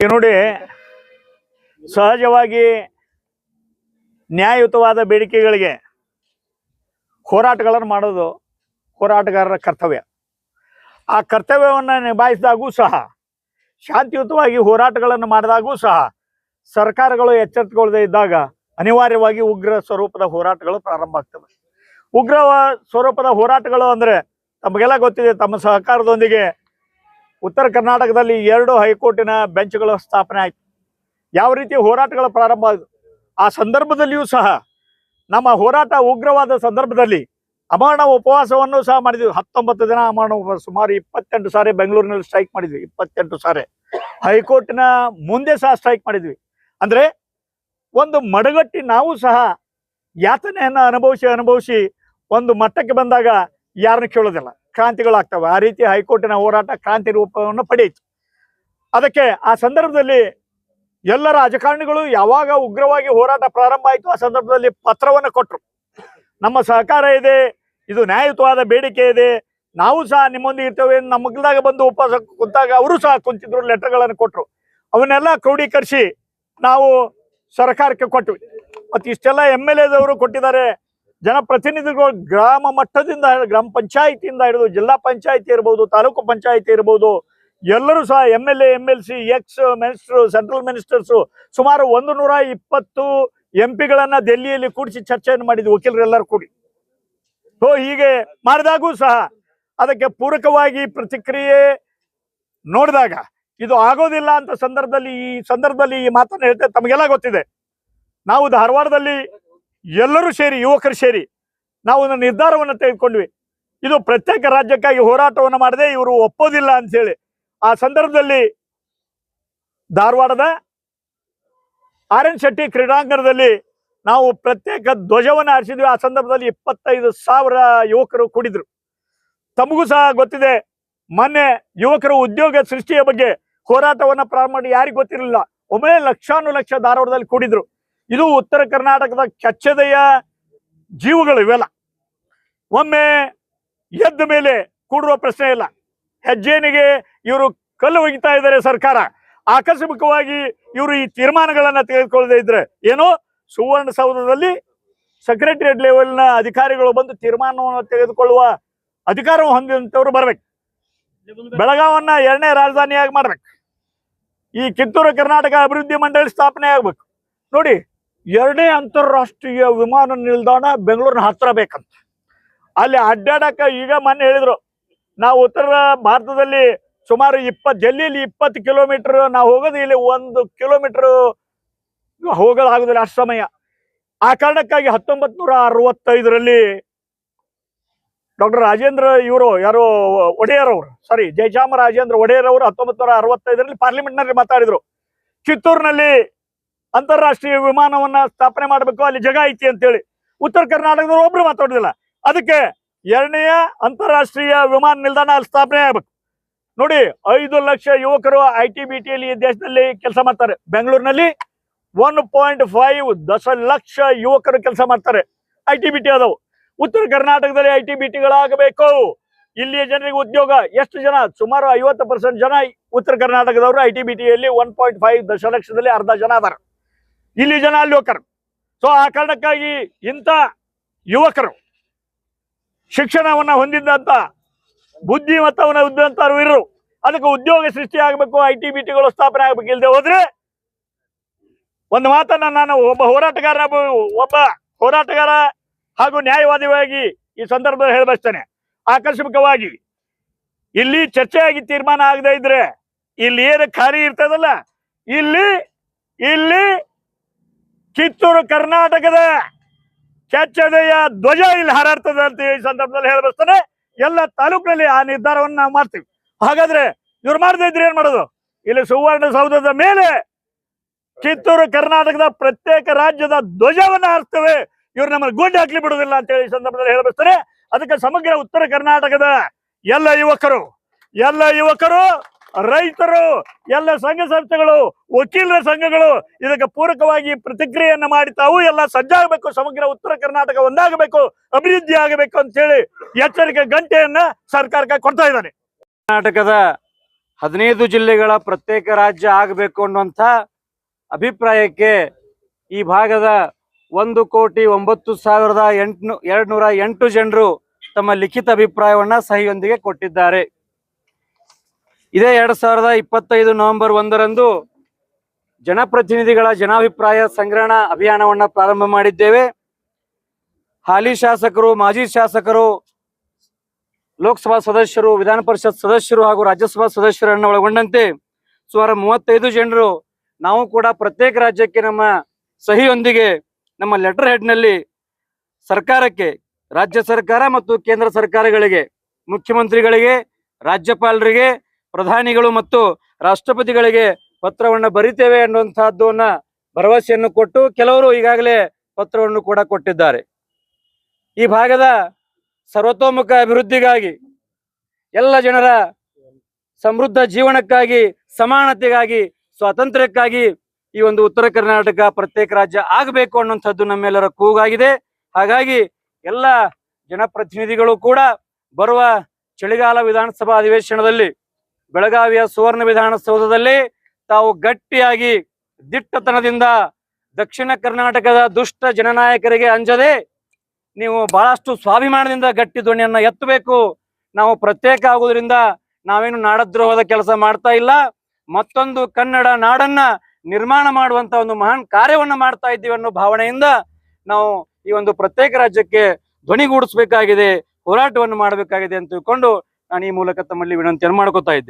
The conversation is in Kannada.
ನೋಡಿ, ಸಹಜವಾಗಿ ನ್ಯಾಯಯುತವಾದ ಬೇಡಿಕೆಗಳಿಗೆ ಹೋರಾಟಗಳನ್ನು ಮಾಡೋದು ಹೋರಾಟಗಾರರ ಕರ್ತವ್ಯ. ಆ ಕರ್ತವ್ಯವನ್ನು ನಿಭಾಯಿಸಿದಾಗೂ ಸಹ, ಶಾಂತಿಯುತವಾಗಿ ಹೋರಾಟಗಳನ್ನು ಮಾಡಿದಾಗೂ ಸಹ ಸರ್ಕಾರಗಳು ಎಚ್ಚೆತ್ತುಕೊಳ್ಳದೆ ಇದ್ದಾಗ ಅನಿವಾರ್ಯವಾಗಿ ಉಗ್ರ ಸ್ವರೂಪದ ಹೋರಾಟಗಳು ಪ್ರಾರಂಭ ಆಗ್ತವೆ. ಉಗ್ರ ಸ್ವರೂಪದ ಹೋರಾಟಗಳು ಅಂದರೆ ತಮಗೆಲ್ಲ ಗೊತ್ತಿದೆ, ತಮ್ಮ ಸಹಕಾರದೊಂದಿಗೆ ಉತ್ತರ ಕರ್ನಾಟಕದಲ್ಲಿ ಎರಡು ಹೈಕೋರ್ಟಿನ ಬೆಂಚ್ಗಳು ಸ್ಥಾಪನೆ ಆಯಿತು. ಯಾವ ರೀತಿ ಹೋರಾಟಗಳು ಪ್ರಾರಂಭ ಆ ಸಂದರ್ಭದಲ್ಲಿಯೂ ಸಹ ನಮ್ಮ ಹೋರಾಟ ಉಗ್ರವಾದ ಸಂದರ್ಭದಲ್ಲಿ ಅಮರಣ ಉಪವಾಸವನ್ನು ಸಹ ಮಾಡಿದ್ವಿ. ಹತ್ತೊಂಬತ್ತು ದಿನ ಅಮರಣ ಉಪವಾಸ, ಸುಮಾರು ಇಪ್ಪತ್ತೆಂಟು ಸಾರಿ ಬೆಂಗಳೂರಿನಲ್ಲಿ ಸ್ಟ್ರೈಕ್ ಮಾಡಿದ್ವಿ. ಇಪ್ಪತ್ತೆಂಟು ಸಾರಿ. ಹೈಕೋರ್ಟಿನ ಮುಂದೆ ಸಹ ಸ್ಟ್ರೈಕ್ ಮಾಡಿದ್ವಿ. ಅಂದ್ರೆ ಒಂದು ಮಡಗಟ್ಟಿ ನಾವು ಸಹ ಯಾತನೆಯನ್ನು ಅನುಭವಿಸಿ ಅನುಭವಿಸಿ ಒಂದು ಮಟ್ಟಕ್ಕೆ ಬಂದಾಗ ಯಾರನ್ನು ಕೇಳೋದಿಲ್ಲ. ಕ್ರಾಂತಿಗಳಾಗ್ತವೆ. ಆ ರೀತಿ ಹೈಕೋರ್ಟಿನ ಹೋರಾಟ ಕ್ರಾಂತಿ ರೂಪವನ್ನು ಪಡೆಯಿತು. ಅದಕ್ಕೆ ಆ ಸಂದರ್ಭದಲ್ಲಿ ಎಲ್ಲ ರಾಜಕಾರಣಿಗಳು ಯಾವಾಗ ಉಗ್ರವಾಗಿ ಹೋರಾಟ ಪ್ರಾರಂಭ ಆಯಿತು ಆ ಸಂದರ್ಭದಲ್ಲಿ ಪತ್ರವನ್ನು ಕೊಟ್ಟರು ನಮ್ಮ ಸಹಕಾರ ಇದೆ, ಇದು ನ್ಯಾಯಯುತವಾದ ಬೇಡಿಕೆ ಇದೆ, ನಾವು ಸಹ ನಿಮ್ಮೊಂದಿಗೆ ಇರ್ತೇವೆ ನಮ್ಮಗಲ್ದಾಗ ಬಂದು ಉಪವಾಸ ಕುಂತಾಗ ಅವರು ಸಹ ಕುಂತಿದ್ರು, ಲೆಟರ್ಗಳನ್ನು ಕೊಟ್ಟರು ಅವನ್ನೆಲ್ಲ ಕ್ರೋಢೀಕರಿಸಿ ನಾವು ಸರ್ಕಾರಕ್ಕೆ ಕೊಟ್ವಿ. ಮತ್ತು ಇಷ್ಟೆಲ್ಲ ಎಂ ಎಲ್ ಎದವರು ಕೊಟ್ಟಿದ್ದಾರೆ ಜನಪ್ರತಿನಿಧಿಗಳು ಗ್ರಾಮ ಮಟ್ಟದಿಂದ ಗ್ರಾಮ ಪಂಚಾಯಿತಿಯಿಂದ ಹಿಡಿದು ಜಿಲ್ಲಾ ಪಂಚಾಯಿತಿ ಇರ್ಬೋದು, ತಾಲೂಕು ಪಂಚಾಯಿತಿ ಇರ್ಬೋದು, ಎಲ್ಲರೂ ಸಹ M L A M L C ex minister central ministers ಸುಮಾರು ಒಂದು ನೂರ ಇಪ್ಪತ್ತು ಎಂ ಪಿಗಳನ್ನ ದೆಹಲಿಯಲ್ಲಿ ಕೂಡಿಸಿ ಚರ್ಚೆಯನ್ನು ಮಾಡಿದ್ವಿ ವಕೀಲರೆಲ್ಲರೂ ಕೂಡಿ. ಸೊ ಹೀಗೆ ಮಾಡಿದಾಗೂ ಸಹ ಅದಕ್ಕೆ ಪೂರಕವಾಗಿ ಪ್ರತಿಕ್ರಿಯೆ ನೋಡಿದಾಗ ಇದು ಆಗೋದಿಲ್ಲ ಅಂತ ಸಂದರ್ಭದಲ್ಲಿ ಈ ಸಂದರ್ಭದಲ್ಲಿ ಈ ಮಾತನ್ನು ಹೇಳ್ತೇವೆ ತಮಗೆಲ್ಲ ಗೊತ್ತಿದೆ. ನಾವು ಧಾರವಾಡದಲ್ಲಿ ಎಲ್ಲರೂ ಸೇರಿ, ಯುವಕರು ಸೇರಿ ನಾವು ಒಂದು ನಿರ್ಧಾರವನ್ನು ತೆಗೆದುಕೊಂಡ್ವಿ. ಇದು ಪ್ರತ್ಯೇಕ ರಾಜ್ಯಕ್ಕಾಗಿ ಹೋರಾಟವನ್ನು ಮಾಡದೆ ಇವರು ಒಪ್ಪೋದಿಲ್ಲ ಅಂತ ಹೇಳಿ. ಆ ಸಂದರ್ಭದಲ್ಲಿ ಧಾರವಾಡದ ಆರ್ ಎನ್ ಶೆಟ್ಟಿ ಕ್ರೀಡಾಂಗಣದಲ್ಲಿ ನಾವು ಪ್ರತ್ಯೇಕ ಧ್ವಜವನ್ನು ಹಾರಿಸಿದ್ವಿ. ಆ ಸಂದರ್ಭದಲ್ಲಿ ಇಪ್ಪತ್ತೈದು ಸಾವಿರ ಯುವಕರು ಕೂಡಿದ್ರು. ತಮಗೂ ಸಹ ಗೊತ್ತಿದೆ, ಮೊನ್ನೆ ಯುವಕರು ಉದ್ಯೋಗ ಸೃಷ್ಟಿಯ ಬಗ್ಗೆ ಹೋರಾಟವನ್ನ ಪ್ರಾರಂಭ ಮಾಡಿ, ಯಾರಿಗೂ ಗೊತ್ತಿರಲಿಲ್ಲ. ಒಮ್ಮೆ ಲಕ್ಷಾನು ಲಕ್ಷ ಧಾರವಾಡದಲ್ಲಿ ಕೂಡಿದ್ರು. ಇದು ಉತ್ತರ ಕರ್ನಾಟಕದ ಕೆಚ್ಚದೆಯ ಜೀವಗಳು ಇವೆಲ್ಲ. ಒಮ್ಮೆ ಎದ್ದ ಮೇಲೆ ಕೂಡುವ ಪ್ರಶ್ನೆ ಇಲ್ಲ. ಹೆಜ್ಜೇನಿಗೆ ಇವರು ಕಲ್ಲು ಒಗಿತಾ ಇದ್ದಾರೆ ಸರ್ಕಾರ. ಆಕಸ್ಮಿಕವಾಗಿ ಇವರು ಈ ತೀರ್ಮಾನಗಳನ್ನ ತೆಗೆದುಕೊಳ್ಳದೆ ಇದ್ರೆ ಏನೋ ಸುವರ್ಣಸೌಧದಲ್ಲಿ ಸೆಕ್ರೆಟರಿಯೇಟ್ ಲೆವೆಲ್ನ ಅಧಿಕಾರಿಗಳು ಬಂದು ತೀರ್ಮಾನವನ್ನು ತೆಗೆದುಕೊಳ್ಳುವ ಅಧಿಕಾರ ಹೊಂದಿದಂತವ್ರು ಬರ್ಬೇಕು. ಬೆಳಗಾವನ್ನ ಎರಡನೇ ರಾಜಧಾನಿಯಾಗಿ ಮಾಡ್ಬೇಕು. ಈ ಕಿತ್ತೂರು ಕರ್ನಾಟಕ ಅಭಿವೃದ್ಧಿ ಮಂಡಳಿ ಸ್ಥಾಪನೆ ಆಗ್ಬೇಕು ನೋಡಿ ಎರಡನೇ ಅಂತಾರಾಷ್ಟ್ರೀಯ ವಿಮಾನ ನಿಲ್ದಾಣ ಬೆಂಗಳೂರಿನ ಹತ್ರ ಬೇಕಂತ. ಅಲ್ಲಿ ಅಡ್ಡಾಡಕ ಈಗ ಮೊನ್ನೆ ಹೇಳಿದರು, ನಾವು ಉತ್ತರ ಭಾರತದಲ್ಲಿ ಸುಮಾರು ಇಪ್ಪತ್ತು ಡೆಲ್ಲಿಯಲ್ಲಿ ಇಪ್ಪತ್ತು ಕಿಲೋಮೀಟರ್ ನಾವು ಹೋಗೋದು, ಇಲ್ಲಿ ಒಂದು ಕಿಲೋಮೀಟರ್ ಹೋಗೋದಾಗುದಿಲ್ಲ ಅಷ್ಟು ಸಮಯ. ಆ ಕಾರಣಕ್ಕಾಗಿ ಹತ್ತೊಂಬತ್ ನೂರ ಅರವತ್ತೈದರಲ್ಲಿ ಡಾಕ್ಟರ್ ರಾಜೇಂದ್ರ ಇವರು, ಯಾರು ಒಡೆಯರ್ ಅವರು ಸಾರಿ ಜಯಚಾಮ ರಾಜೇಂದ್ರ ಒಡೆಯರ್ ಅವರು ಹತ್ತೊಂಬತ್ ನೂರ ಅರವತ್ತೈದರಲ್ಲಿ ಪಾರ್ಲಿಮೆಂಟ್ನಲ್ಲಿ ಮಾತಾಡಿದ್ರು. ಕಿತ್ತೂರಿನಲ್ಲಿ ಅಂತಾರಾಷ್ಟ್ರೀಯ ವಿಮಾನವನ್ನ ಸ್ಥಾಪನೆ ಮಾಡಬೇಕು, ಅಲ್ಲಿ ಜಗ ಐತಿ ಅಂತೇಳಿ. ಉತ್ತರ ಕರ್ನಾಟಕದವ್ರು ಒಬ್ರು ಮಾತಾಡೋದಿಲ್ಲ. ಅದಕ್ಕೆ ಎರಡನೆಯ ಅಂತಾರಾಷ್ಟ್ರೀಯ ವಿಮಾನ ನಿಲ್ದಾಣ ಅಲ್ಲಿ ಸ್ಥಾಪನೆ ಆಗ್ಬೇಕು. ನೋಡಿ, ಐದು ಲಕ್ಷ ಯುವಕರು ಐ ಟಿ ಬಿ ಟಿಯಲ್ಲಿ ದೇಶದಲ್ಲಿ ಕೆಲಸ ಮಾಡ್ತಾರೆ. ಬೆಂಗಳೂರಿನಲ್ಲಿ ಒನ್ ಪಾಯಿಂಟ್ ಫೈವ್ ದಶ ಲಕ್ಷ ಯುವಕರು ಕೆಲಸ ಮಾಡ್ತಾರೆ. ಐ ಟಿ ಬಿ ಟಿ ಅದಾವು ಉತ್ತರ ಕರ್ನಾಟಕದಲ್ಲಿ ಐ ಟಿ ಬಿ ಇಲ್ಲಿಯ ಜನರಿಗೆ ಉದ್ಯೋಗ ಎಷ್ಟು ಜನ? ಸುಮಾರು ಐವತ್ತು ಪರ್ಸೆಂಟ್ ಜನ ಉತ್ತರ ಕರ್ನಾಟಕದವರು ಐ ಟಿ ಬಿ ಟಿಯಲ್ಲಿ ಒನ್ ಪಾಯಿಂಟ್ ಫೈವ್ ದಶಲಕ್ಷದಲ್ಲಿ ಅರ್ಧ ಜನ ಅದಾರ. ಇಲ್ಲಿ ಜನ ಅಲ್ಲಿ ಯುವಕರು ಸೊ ಆ ಕಾರಣಕ್ಕಾಗಿ ಇಂಥ ಯುವಕರು ಶಿಕ್ಷಣವನ್ನು ಹೊಂದಿದ್ದಂಥ ಬುದ್ಧಿಮತ್ತವನ್ನು ಹೊಂದಿದಂತವ್ರು ಇರು ಅದಕ್ಕೆ ಉದ್ಯೋಗ ಸೃಷ್ಟಿ ಆಗಬೇಕು ಐ ಟಿ ಬಿ ಟಿಗಳು ಸ್ಥಾಪನೆ ಆಗಬೇಕು. ಇಲ್ಲದೆ ಹೋದ್ರೆ ಒಂದು ಮಾತನ್ನ ನಾನು ಒಬ್ಬ ಹೋರಾಟಗಾರ ಒಬ್ಬ ಹೋರಾಟಗಾರ ಹಾಗೂ ನ್ಯಾಯವಾದಿಯಾಗಿ ಈ ಸಂದರ್ಭದಲ್ಲಿ ಹೇಳಬಯಸ್ತೇನೆ. ಆಕಸ್ಮಿಕವಾಗಿ ಇಲ್ಲಿ ಚರ್ಚೆಯಾಗಿ ತೀರ್ಮಾನ ಆಗದೆ ಇದ್ರೆ ಇಲ್ಲಿ ಏನು ಖಾಲಿ ಇರ್ತದಲ್ಲ? ಇಲ್ಲಿ ಇಲ್ಲಿ ಕಿತ್ತೂರು ಕರ್ನಾಟಕದ ಕೆಚ್ಚದೆಯ ಧ್ವಜ ಇಲ್ಲಿ ಹಾರಾಡ್ತದೆ ಅಂತ ಈ ಸಂದರ್ಭದಲ್ಲಿ ಹೇಳಬಯಸ್ತೇನೆ ಎಲ್ಲ ತಾಲೂಕಿನಲ್ಲಿ ಆ ನಿರ್ಧಾರವನ್ನು ನಾವು ಮಾಡ್ತೀವಿ. ಹಾಗಾದ್ರೆ ಇವ್ರು ಮಾಡದೇ ಇದ್ರೆ ಏನ್ ಮಾಡೋದು? ಇಲ್ಲಿ ಸುವರ್ಣ ಸೌಧದ ಮೇಲೆ ಕಿತ್ತೂರು ಕರ್ನಾಟಕದ ಪ್ರತ್ಯೇಕ ರಾಜ್ಯದ ಧ್ವಜವನ್ನ ಹಾರಿಸ್ತೇವೆ. ಇವ್ರು ನಮ್ಮ ಗುಂಡು ಹಾಕ್ಲಿ ಬಿಡುದಿಲ್ಲ ಅಂತ ಹೇಳಿ ಸಂದರ್ಭದಲ್ಲಿ ಹೇಳಬಯಸ್ತಾರೆ ಅದಕ್ಕೆ ಸಮಗ್ರ ಉತ್ತರ ಕರ್ನಾಟಕದ ಎಲ್ಲ ಯುವಕರು ಎಲ್ಲ ಯುವಕರು ರೈತರು, ಎಲ್ಲ ಸಂಘ ಸಂಸ್ಥೆಗಳು, ವಕೀಲರ ಸಂಘಗಳು ಇದಕ್ಕೆ ಪೂರಕವಾಗಿ ಪ್ರತಿಕ್ರಿಯೆಯನ್ನ ಮಾಡಿ ತಾವು ಎಲ್ಲ ಸಜ್ಜಾಗಬೇಕು, ಸಮಗ್ರ ಉತ್ತರ ಕರ್ನಾಟಕ ಒಂದಾಗಬೇಕು, ಅಭಿವೃದ್ಧಿ ಆಗಬೇಕು ಅಂತ ಹೇಳಿ ಎಚ್ಚರಿಕೆ ಗಂಟೆಯನ್ನ ಸರ್ಕಾರಕ್ಕೆ ಕೊಡ್ತಾ ಇದ್ದಾರೆ ಕರ್ನಾಟಕದ ಹದಿನೈದು ಜಿಲ್ಲೆಗಳ ಪ್ರತ್ಯೇಕ ರಾಜ್ಯ ಆಗಬೇಕು ಅನ್ನುವಂಥ ಅಭಿಪ್ರಾಯಕ್ಕೆ ಈ ಭಾಗದ ಒಂದು ಕೋಟಿ ಒಂಬತ್ತು ಸಾವಿರದ ಎಂಟು ಎರಡು ನೂರ ಎಂಟು ಜನರು ತಮ್ಮ ಲಿಖಿತ ಅಭಿಪ್ರಾಯವನ್ನ ಸಹಿಯೊಂದಿಗೆ ಕೊಟ್ಟಿದ್ದಾರೆ. ಇದೇ ಎರಡ್ ಸಾವಿರದ ಇಪ್ಪತ್ತೈದು ನವೆಂಬರ್ ಒಂದರಂದು ಜನಪ್ರತಿನಿಧಿಗಳ ಜನಾಭಿಪ್ರಾಯ ಸಂಗ್ರಹಣ ಅಭಿಯಾನವನ್ನ ಪ್ರಾರಂಭ ಮಾಡಿದ್ದೇವೆ. ಹಾಲಿ ಶಾಸಕರು, ಮಾಜಿ ಶಾಸಕರು, ಲೋಕಸಭಾ ಸದಸ್ಯರು, ವಿಧಾನ ಪರಿಷತ್ ಸದಸ್ಯರು ಹಾಗೂ ರಾಜ್ಯಸಭಾ ಸದಸ್ಯರನ್ನು ಒಳಗೊಂಡಂತೆ ಸುಮಾರು ಮೂವತ್ತೈದು ಜನರು ನಾವು ಕೂಡ ಪ್ರತ್ಯೇಕ ರಾಜ್ಯಕ್ಕೆ ನಮ್ಮ ಸಹಿಯೊಂದಿಗೆ ನಮ್ಮ ಲೆಟರ್ ಹೆಡ್ನಲ್ಲಿ ಸರ್ಕಾರಕ್ಕೆ, ರಾಜ್ಯ ಸರ್ಕಾರ ಮತ್ತು ಕೇಂದ್ರ ಸರ್ಕಾರಗಳಿಗೆ, ಮುಖ್ಯಮಂತ್ರಿಗಳಿಗೆ, ರಾಜ್ಯಪಾಲರಿಗೆ ಪ್ರಧಾನಿಗಳು ಮತ್ತು ರಾಷ್ಟ್ರಪತಿಗಳಿಗೆ ಪತ್ರವನ್ನು ಬರಿತೇವೆ ಅನ್ನುವಂತಹದ್ದನ್ನ ಭರವಸೆಯನ್ನು ಕೊಟ್ಟು ಕೆಲವರು ಈಗಾಗಲೇ ಪತ್ರವನ್ನು ಕೂಡ ಕೊಟ್ಟಿದ್ದಾರೆ. ಈ ಭಾಗದ ಸರ್ವತೋಮುಖ ಅಭಿವೃದ್ಧಿಗಾಗಿ, ಎಲ್ಲ ಜನರ ಸಮೃದ್ಧ ಜೀವನಕ್ಕಾಗಿ, ಸಮಾನತೆಗಾಗಿ, ಸ್ವಾತಂತ್ರ್ಯಕ್ಕಾಗಿ ಈ ಒಂದು ಉತ್ತರ ಕರ್ನಾಟಕ ಪ್ರತ್ಯೇಕ ರಾಜ್ಯ ಆಗಬೇಕು ಅನ್ನುವಂಥದ್ದು ನಮ್ಮೆಲ್ಲರ ಕೂಗಾಗಿದೆ. ಹಾಗಾಗಿ ಎಲ್ಲ ಜನಪ್ರತಿನಿಧಿಗಳು ಕೂಡ ಬರುವ ಚಳಿಗಾಲ ವಿಧಾನಸಭಾ ಅಧಿವೇಶನದಲ್ಲಿ ಬೆಳಗಾವಿಯ ಸುವರ್ಣ ವಿಧಾನಸೌಧದಲ್ಲಿ ತಾವು ಗಟ್ಟಿಯಾಗಿ ದಿಟ್ಟತನದಿಂದ ದಕ್ಷಿಣ ಕರ್ನಾಟಕದ ದುಷ್ಟ ಜನನಾಯಕರಿಗೆ ಅಂಜದೆ ನೀವು ಬಹಳಷ್ಟು ಸ್ವಾಭಿಮಾನದಿಂದ ಗಟ್ಟಿ ಧ್ವನಿಯನ್ನ ಎತ್ತಬೇಕು. ನಾವು ಪ್ರತ್ಯೇಕ ಆಗುವುದರಿಂದ ನಾವೇನು ನಾಡದ್ರೋಹದ ಕೆಲಸ ಮಾಡ್ತಾ ಇಲ್ಲ. ಮತ್ತೊಂದು ಕನ್ನಡ ನಾಡನ್ನ ನಿರ್ಮಾಣ ಮಾಡುವಂತ ಒಂದು ಮಹಾನ್ ಕಾರ್ಯವನ್ನ ಮಾಡ್ತಾ ಇದ್ದೀವಿ ಅನ್ನೋ ಭಾವನೆಯಿಂದ ನಾವು ಈ ಒಂದು ಪ್ರತ್ಯೇಕ ರಾಜ್ಯಕ್ಕೆ ಧ್ವನಿಗೂಡಿಸಬೇಕಾಗಿದೆ ಹೋರಾಟವನ್ನು ಮಾಡಬೇಕಾಗಿದೆ ಅಂತ ತಿಳ್ಕೊಂಡು ನಾನು ಈ ಮೂಲಕ ತಮ್ಮಲ್ಲಿ ವಿನಂತಿಯನ್ನು ಮಾಡ್ಕೋತಾ